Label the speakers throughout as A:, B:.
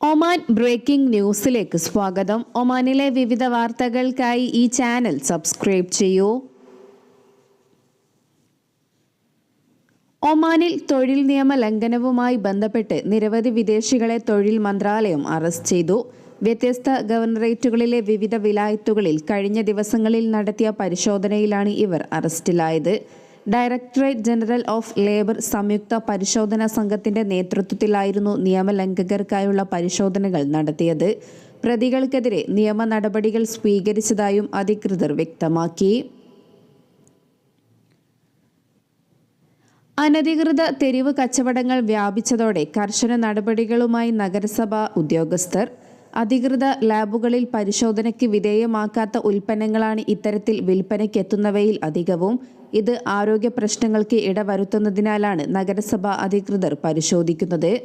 A: Oman breaking ന്യൂസിലേക്ക് സ്വാഗതം. ഒമാനിലെ വിവിധ വാർത്തകൾക്കായി ഈ ചാനൽ സബ്സ്ക്രൈബ് ചെയ്യൂ. ഒമാനിൽ തൊഴിൽ നിയമ ലംഘനവുമായി ബന്ധപ്പെട്ട് നിരവധി വിദേശികളെ തൊഴിൽ മന്ത്രാലയം അറസ്റ്റ് ചെയ്തു. വ്യത്യസ്ത ഗവർണറേറ്റുകളിലെ വിവിധ വിലായത്തുകളിൽ കഴിഞ്ഞ ദിവസങ്ങളിൽ നടത്തിയ പരിശോധനയിലാണ് ഇവർ അറസ്റ്റിലായത്. ഡയറക്ടറേറ്റ് ജനറൽ ഓഫ് ലേബർ സംയുക്ത പരിശോധനാ സംഘത്തിന്റെ നേതൃത്വത്തിലായിരുന്നു നിയമലംഘകർക്കായുള്ള പരിശോധനകൾ നടത്തിയത്. പ്രതികൾക്കെതിരെ നിയമ നടപടികൾ സ്വീകരിച്ചതായും അധികൃതർ വ്യക്തമാക്കി. അനധികൃത തെരുവ് കച്ചവടങ്ങൾ വ്യാപിച്ചതോടെ കർശന നടപടികളുമായി നഗരസഭാ ഉദ്യോഗസ്ഥർ. അധികൃത ലാബുകളിൽ പരിശോധനയ്ക്ക് വിധേയമാക്കാത്ത ഉൽപ്പന്നങ്ങളാണ് ഇത്തരത്തിൽ വിൽപ്പനയ്ക്കെത്തുന്നവയിൽ അധികവും ഇത് ആരോഗ്യ പ്രശ്നങ്ങൾക്ക് ഇടവരുത്തുന്നതിനാലാണ് നഗരസഭാ അധികൃതർ പരിശോധിക്കുന്നത്.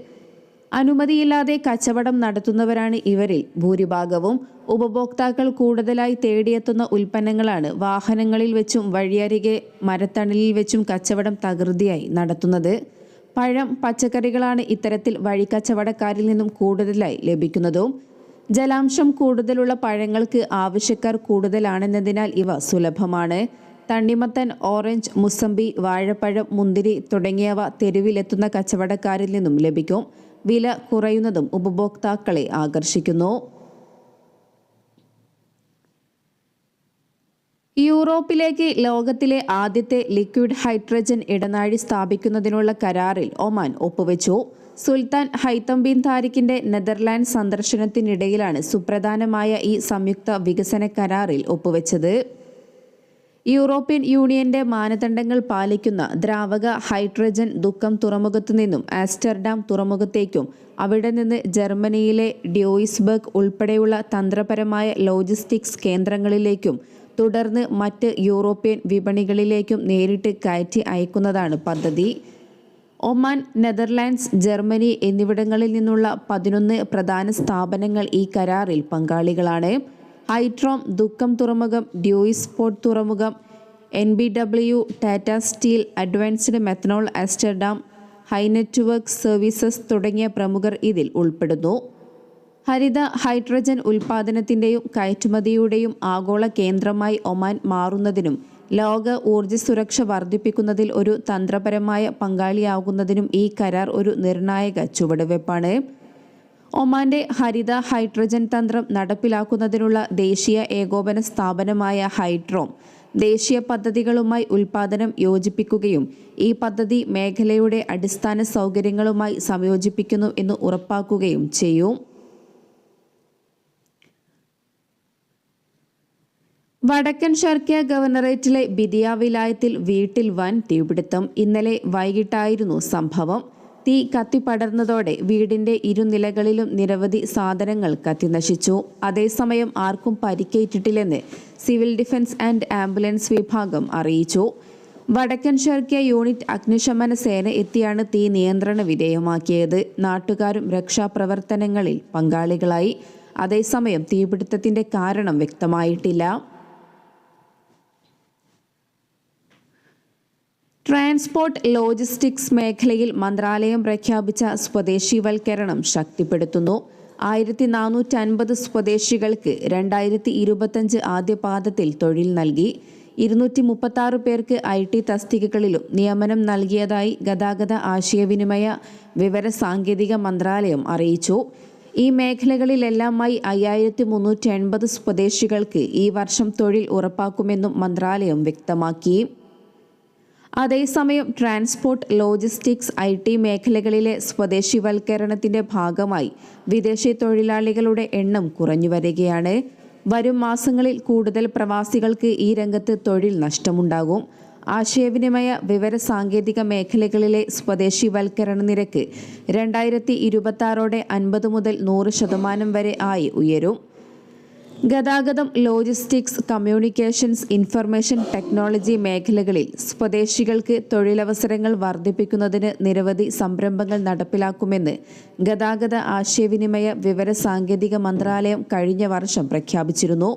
A: അനുമതിയില്ലാതെ കച്ചവടം നടത്തുന്നവരാണ് ഇവരിൽ. ഭൂരിഭാഗവും ഉപഭോക്താക്കൾ കൂടുതലായി തേടിയെത്തുന്ന ഉൽപ്പന്നങ്ങളാണ് വാഹനങ്ങളിൽ വെച്ചും വഴിയരികെ മരത്തണലിൽ വെച്ചും കച്ചവടം തകൃതിയായി നടത്തുന്നത്. പഴം പച്ചക്കറികളാണ് ഇത്തരത്തിൽ വഴിക്കച്ചവടക്കാരിൽ നിന്നും കൂടുതലായി ലഭിക്കുന്നതും. ജലാംശം കൂടുതലുള്ള പഴങ്ങൾക്ക് ആവശ്യക്കാർ കൂടുതലാണെന്നതിനാൽ ഇവ സുലഭമാണ്. തണ്ണിമത്തൻ ഓറഞ്ച് മുസമ്പി വാഴപ്പഴം മുന്തിരി തുടങ്ങിയവ തെരുവിലെത്തുന്ന കച്ചവടക്കാരിൽ നിന്നും ലഭിക്കും. വില കുറയുന്നതും ഉപഭോക്താക്കളെ ആകർഷിക്കുന്നു. യൂറോപ്പിലേക്ക് ലോകത്തിലെ ആദ്യത്തെ ലിക്വിഡ് ഹൈഡ്രജൻ ഇടനാഴി സ്ഥാപിക്കുന്നതിനുള്ള കരാറിൽ ഒമാൻ ഒപ്പുവെച്ചു. സുൽത്താൻ ഹൈത്തം ബിൻ താരിഖിന്റെ നെതർലാൻഡ് സന്ദർശനത്തിനിടയിലാണ് സുപ്രധാനമായ ഈ സംയുക്ത വികസന കരാറിൽ ഒപ്പുവെച്ചത്. യൂറോപ്യൻ യൂണിയന്റെ മാനദണ്ഡങ്ങൾ പാലിക്കുന്ന ദ്രാവക ഹൈഡ്രജൻ ദുഃഖം തുറമുഖത്തു നിന്നും ആസ്റ്റർഡാം തുറമുഖത്തേക്കും അവിടെ നിന്ന് ജർമ്മനിയിലെ ഡ്യോയിസ്ബർഗ് ഉൾപ്പെടെയുള്ള തന്ത്രപരമായ ലോജിസ്റ്റിക്സ് കേന്ദ്രങ്ങളിലേക്കും തുടർന്ന് മറ്റ് യൂറോപ്യൻ വിപണികളിലേക്കും നേരിട്ട് കയറ്റി അയക്കുന്നതാണ് പദ്ധതി. ഒമാൻ നെതർലാൻഡ്സ് ജർമ്മനി എന്നിവിടങ്ങളിൽ നിന്നുള്ള പതിനൊന്ന് പ്രധാന സ്ഥാപനങ്ങൾ ഈ കരാറിൽ പങ്കാളികളാണ്. ഹൈട്രോം ദുഃഖം തുറമുഖം ഡ്യൂയിസ് പോർട്ട് തുറമുഖം N B W Tata Steel Advanced Methanol Amsterdam High Network Services തുടങ്ങിയ പ്രമുഖർ ഇതിൽ ഉൾപ്പെടുന്നു. ഹരിത ഹൈഡ്രജൻ ഉൽപ്പാദനത്തിന്റെയും കയറ്റുമതിയുടെയും ആഗോള കേന്ദ്രമായി ഒമാൻ മാറുന്നതിനും ലോക ഊർജ സുരക്ഷ വർദ്ധിപ്പിക്കുന്നതിൽ ഒരു തന്ത്രപരമായ പങ്കാളിയാകുന്നതിനും ഈ കരാർ ഒരു നിർണായക ചുവടുവെപ്പാണ് ഒമാന്റെ ഹരിത ഹൈഡ്രജൻ തന്ത്രം നടപ്പിലാക്കുന്നതിനുള്ള ദേശീയ ഏകോപന സ്ഥാപനമായ ഹൈഡ്രോം ദേശീയ പദ്ധതികളുമായി ഉൽപാദനം യോജിപ്പിക്കുകയും ഈ പദ്ധതി മേഖലയുടെ അടിസ്ഥാന സൗകര്യങ്ങളുമായി സംയോജിപ്പിക്കുന്നു എന്ന് ഉറപ്പാക്കുകയും ചെയ്യും. വടക്കൻ ഷർക്കിയ ഗവർണറേറ്റിലെ ബിദിയ വിലായത്തിൽ വീട്ടിൽ വൻ തീപിടുത്തം. ഇന്നലെ വൈകിട്ടായിരുന്നു സംഭവം. തീ കത്തിപ്പടർന്നതോടെ വീടിന്റെ ഇരുനിലകളിലും നിരവധി സാധനങ്ങൾ കത്തിനശിച്ചു അതേസമയം ആർക്കും പരിക്കേറ്റിട്ടില്ലെന്ന് സിവിൽ ഡിഫൻസ് ആൻഡ് ആംബുലൻസ് വിഭാഗം അറിയിച്ചു. വടക്കൻ ഷർക്കിയ യൂണിറ്റ് അഗ്നിശമന സേന എത്തിയാണ് തീ നിയന്ത്രണ വിധേയമാക്കിയത്. നാട്ടുകാരും രക്ഷാപ്രവർത്തനങ്ങളിൽ പങ്കാളികളായി. അതേസമയം തീപിടുത്തത്തിന്റെ കാരണം വ്യക്തമായിട്ടില്ല. ട്രാൻസ്പോർട്ട് ലോജിസ്റ്റിക്സ് മേഖലയിൽ മന്ത്രാലയം പ്രഖ്യാപിച്ച സ്വദേശിവൽക്കരണം ശക്തിപ്പെടുത്തുന്നു. ആയിരത്തി നാനൂറ്റി അൻപത് സ്വദേശികൾക്ക് രണ്ടായിരത്തി ഇരുപത്തഞ്ച് ആദ്യ പാദത്തിൽ തൊഴിൽ നൽകി. ഇരുന്നൂറ്റി മുപ്പത്തി പേർക്ക് ഐ ടി തസ്തികകളിലും നിയമനം നൽകിയതായി ഗതാഗത ആശയവിനിമയ വിവര സാങ്കേതിക മന്ത്രാലയം അറിയിച്ചു. ഈ മേഖലകളിലെല്ലാമായി അയ്യായിരത്തി മുന്നൂറ്റി എൺപത് സ്വദേശികൾക്ക് ഈ വർഷം തൊഴിൽ ഉറപ്പാക്കുമെന്നും മന്ത്രാലയം വ്യക്തമാക്കി. അതേസമയം ട്രാൻസ്പോർട്ട് ലോജിസ്റ്റിക്സ് ഐ ടി മേഖലകളിലെ സ്വദേശിവൽക്കരണത്തിന്റെ ഭാഗമായി വിദേശ തൊഴിലാളികളുടെ എണ്ണം കുറഞ്ഞു വരികയാണ് വരും മാസങ്ങളിൽ കൂടുതൽ പ്രവാസികൾക്ക് ഈ രംഗത്ത് തൊഴിൽ നഷ്ടമുണ്ടാകും. ആശയവിനിമയ വിവര സാങ്കേതിക മേഖലകളിലെ സ്വദേശിവൽക്കരണ നിരക്ക് രണ്ടായിരത്തി ഇരുപത്തി അൻപത് മുതൽ നൂറ് ശതമാനം വരെ ആയി ഉയരും. ഗതാഗതം ലോജിസ്റ്റിക്സ് കമ്മ്യൂണിക്കേഷൻസ് ഇൻഫർമേഷൻ ടെക്നോളജി മേഖലകളിൽ സ്വദേശികൾക്ക് തൊഴിലവസരങ്ങൾ വർദ്ധിപ്പിക്കുന്നതിന് നിരവധി സംരംഭങ്ങൾ നടപ്പിലാക്കുമെന്ന് ഗതാഗത ആശയവിനിമയ വിവര സാങ്കേതിക മന്ത്രാലയം കഴിഞ്ഞ വർഷം പ്രഖ്യാപിച്ചിരുന്നു.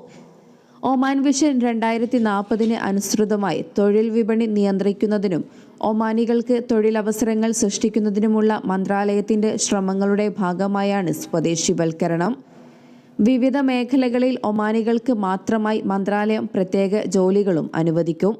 A: ഒമാൻ വിഷൻ രണ്ടായിരത്തി നാൽപ്പതിന് അനുസൃതമായി തൊഴിൽ വിപണി നിയന്ത്രിക്കുന്നതിനും ഒമാനികൾക്ക് തൊഴിലവസരങ്ങൾ സൃഷ്ടിക്കുന്നതിനുമുള്ള മന്ത്രാലയത്തിന്റെ ശ്രമങ്ങളുടെ ഭാഗമായാണ് സ്വദേശിവൽക്കരണം. വിവിധ മേഖലകളിൽ ഒമാനികൾക്ക് മാത്രമായി മന്ത്രാലയം പ്രത്യേക ജോലികളും അനുവദിക്കും.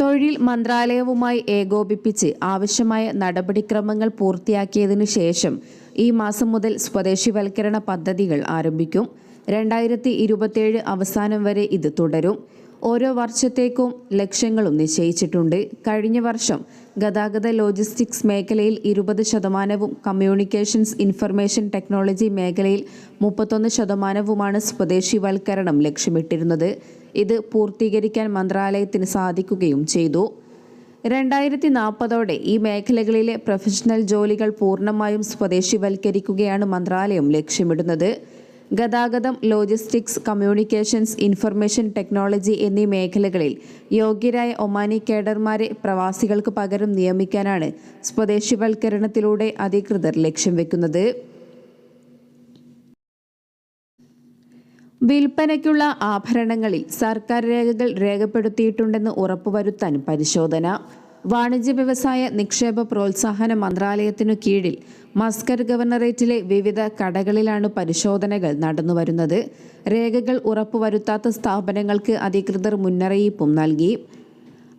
A: തൊഴിൽ മന്ത്രാലയവുമായി ഏകോപിപ്പിച്ച് ആവശ്യമായ നടപടിക്രമങ്ങൾ പൂർത്തിയാക്കിയതിനു ശേഷം ഈ മാസം മുതൽ സ്വദേശിവൽക്കരണ പദ്ധതികൾ ആരംഭിക്കും. രണ്ടായിരത്തി ഇരുപത്തിയേഴ് അവസാനം വരെ ഇത് തുടരും. ഓരോ വർഷത്തേക്കും ലക്ഷ്യങ്ങളും നിശ്ചയിച്ചിട്ടുണ്ട്. കഴിഞ്ഞ വർഷം ഗതാഗത ലോജിസ്റ്റിക്സ് മേഖലയിൽ ഇരുപത് ശതമാനവും കമ്മ്യൂണിക്കേഷൻസ് ഇൻഫർമേഷൻ ടെക്നോളജി മേഖലയിൽ മുപ്പത്തൊന്ന് ശതമാനവുമാണ് സ്വദേശിവൽക്കരണം ലക്ഷ്യമിട്ടിരുന്നത്. ഇത് പൂർത്തീകരിക്കാൻ മന്ത്രാലയത്തിന് സാധിക്കുകയും ചെയ്തു. രണ്ടായിരത്തി നാൽപ്പതോടെ ഈ മേഖലകളിലെ പ്രൊഫഷണൽ ജോലികൾ പൂർണമായും സ്വദേശിവൽക്കരിക്കുകയാണ് മന്ത്രാലയം ലക്ഷ്യമിടുന്നത്. ഗതാഗതം ലോജിസ്റ്റിക്സ് കമ്മ്യൂണിക്കേഷൻസ് ഇൻഫർമേഷൻ ടെക്നോളജി എന്നീ മേഖലകളിൽ യോഗ്യരായ ഒമാനി കേഡർമാരെ പ്രവാസികൾക്ക് പകരം നിയമിക്കാനാണ് സ്വദേശിവൽക്കരണത്തിലൂടെ അധികൃതർ ലക്ഷ്യം വെക്കുന്നത്. വിൽപ്പനയ്ക്കുള്ള ആഭരണങ്ങളിൽ സർക്കാർ രേഖകൾ രേഖപ്പെടുത്തിയിട്ടുണ്ടെന്ന് ഉറപ്പുവരുത്താൻ പരിശോധന. വാണിജ്യ വ്യവസായ നിക്ഷേപ പ്രോത്സാഹന മന്ത്രാലയത്തിനു കീഴിൽ മസ്കർ ഗവർണറേറ്റിലെ വിവിധ കടകളിലാണ് പരിശോധനകൾ നടന്നുവരുന്നത്. രേഖകൾ ഉറപ്പുവരുത്താത്ത സ്ഥാപനങ്ങൾക്ക് അധികൃതർ മുന്നറിയിപ്പും നൽകി.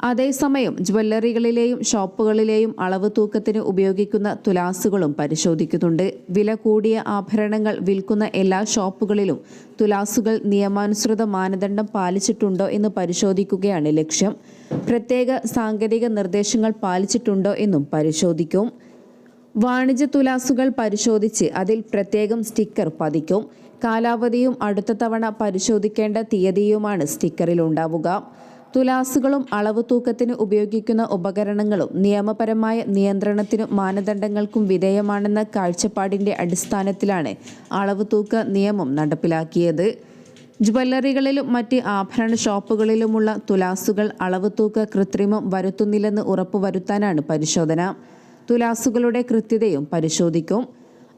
A: അതേസമയം ജ്വല്ലറികളിലെയും ഷോപ്പുകളിലെയും അളവ് തൂക്കത്തിന് ഉപയോഗിക്കുന്ന തുലാസുകളും പരിശോധിക്കുന്നുണ്ട്. വില കൂടിയ ആഭരണങ്ങൾ വിൽക്കുന്ന എല്ലാ ഷോപ്പുകളിലും തുലാസുകൾ നിയമാനുസൃത മാനദണ്ഡം പാലിച്ചിട്ടുണ്ടോ എന്ന് പരിശോധിക്കുകയാണ് ലക്ഷ്യം. പ്രത്യേക സാങ്കേതിക നിർദ്ദേശങ്ങൾ പാലിച്ചിട്ടുണ്ടോ എന്നും പരിശോധിക്കും. വാണിജ്യ തുലാസുകൾ പരിശോധിച്ച് അതിൽ പ്രത്യേകം സ്റ്റിക്കർ പതിക്കും. കാലാവധിയും അടുത്ത തവണ പരിശോധിക്കേണ്ട തീയതിയുമാണ് സ്റ്റിക്കറിൽ ഉണ്ടാവുക. തുലാസുകളും അളവ് തൂക്കത്തിന് ഉപയോഗിക്കുന്ന ഉപകരണങ്ങളും നിയമപരമായ നിയന്ത്രണത്തിനും മാനദണ്ഡങ്ങൾക്കും വിധേയമാണെന്ന കാഴ്ചപ്പാടിന്റെ അടിസ്ഥാനത്തിലാണ് അളവ് തൂക്ക നിയമം നടപ്പിലാക്കിയത്. ജ്വല്ലറികളിലും മറ്റ് ആഭരണ ഷോപ്പുകളിലുമുള്ള തുലാസുകൾ അളവ് തൂക്ക കൃത്രിമം വരുത്തുന്നില്ലെന്ന് ഉറപ്പുവരുത്താനാണ് പരിശോധന. തുലാസുകളുടെ കൃത്യതയും പരിശോധിക്കും.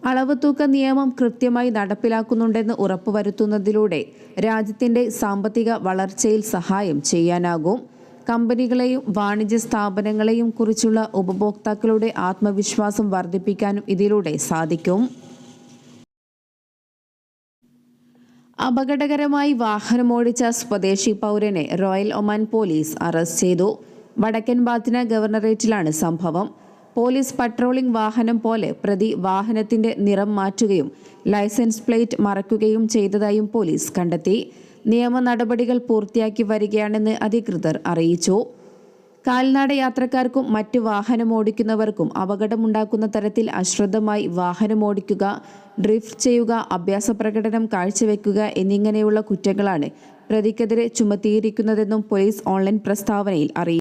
A: അളവ് തൂക്ക നിയമം കൃത്യമായി നടപ്പിലാക്കുന്നുണ്ടെന്ന് ഉറപ്പുവരുത്തുന്നതിലൂടെ രാജ്യത്തിന്റെ സാമ്പത്തിക വളർച്ചയിൽ സഹായം ചെയ്യാനാകും. കമ്പനികളെയും വാണിജ്യ സ്ഥാപനങ്ങളെയും കുറിച്ചുള്ള ഉപഭോക്താക്കളുടെ ആത്മവിശ്വാസം വർദ്ധിപ്പിക്കാനും ഇതിലൂടെ സാധിക്കും. അപകടകരമായി വാഹനമോടിച്ച സ്വദേശി പൗരനെ റോയൽ ഒമാൻ പോലീസ് അറസ്റ്റ് ചെയ്തു. വടക്കൻ ബാത്തിന ഗവർണറേറ്റിലാണ് സംഭവം. പോലീസ് പട്രോളിംഗ് വാഹനം പോലെ പ്രതി വാഹനത്തിന്റെ നിറം മാറ്റുകയും ലൈസൻസ് പ്ലേറ്റ് മറയ്ക്കുകയും ചെയ്തതായും പോലീസ് കണ്ടെത്തി. നിയമ നടപടികൾ പൂർത്തിയാക്കി വരികയാണെന്ന് അധികൃതർ അറിയിച്ചു. കാൽനട യാത്രക്കാർക്കും മറ്റ് വാഹനമോടിക്കുന്നവർക്കും അപകടമുണ്ടാക്കുന്ന തരത്തിൽ അശ്രദ്ധമായി വാഹനമോടിക്കുക ഡ്രിഫ്റ്റ് ചെയ്യുക അഭ്യാസ പ്രകടനം കാഴ്ചവെക്കുക എന്നിങ്ങനെയുള്ള കുറ്റങ്ങളാണ് പ്രതിക്കെതിരെ ചുമത്തിയിരിക്കുന്നതെന്നും പോലീസ് ഓൺലൈൻ പ്രസ്താവനയിൽ അറിയിച്ചു.